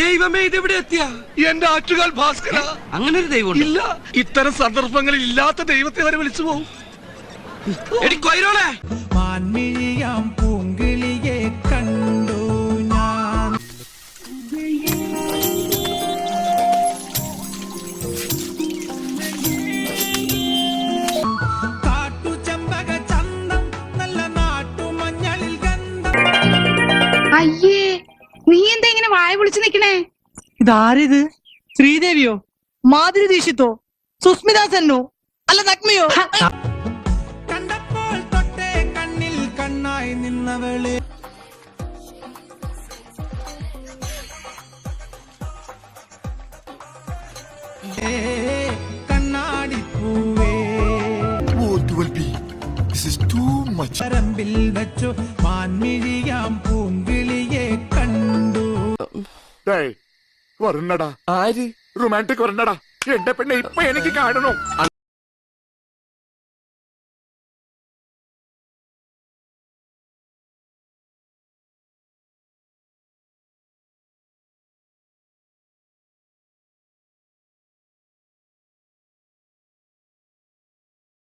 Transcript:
ദൈവമേ ഇതെവിടെ എത്തിയ? എന്റെ ആറ്റുകാൽ ഭാസ്കര. അങ്ങനെ ഒരു ദൈവം ഇല്ല. ഇത്തരം സന്ദർഭങ്ങളിൽ ഇല്ലാത്ത ദൈവത്തെ വരെ വിളിച്ചു പോകും മാൻമിഴിയാം പൂങ്കിളിയെ കണ്ടു ഞാൻ. കാട്ടുചെമ്പക ചന്തം നല്ല നാട്ടുമഞ്ഞളിൽ ഗന്ധം. അയ്യേ നീ എന്താ ഇങ്ങനെ വായ പൊളിച്ചു നിക്കണേ? ഇതാരിത്? ശ്രീദേവിയോ? മാധുരി ദീക്ഷിത്തോ? സുസ്മിത സെന്നോ? അല്ല നഗ്മയോ കണ്ടപ്പോൾ തൊട്ടേ കണ്ണിൽ കണ്ണായി നിന്നവളെ. ഏ, വെച്ചു മാൻമിഴിയാം will വരണടാ ആര്? റൊമാന്റിക് വരണടാ എന്റെ പെണ്ണെ ഇപ്പൊ എനിക്ക് കാണണം?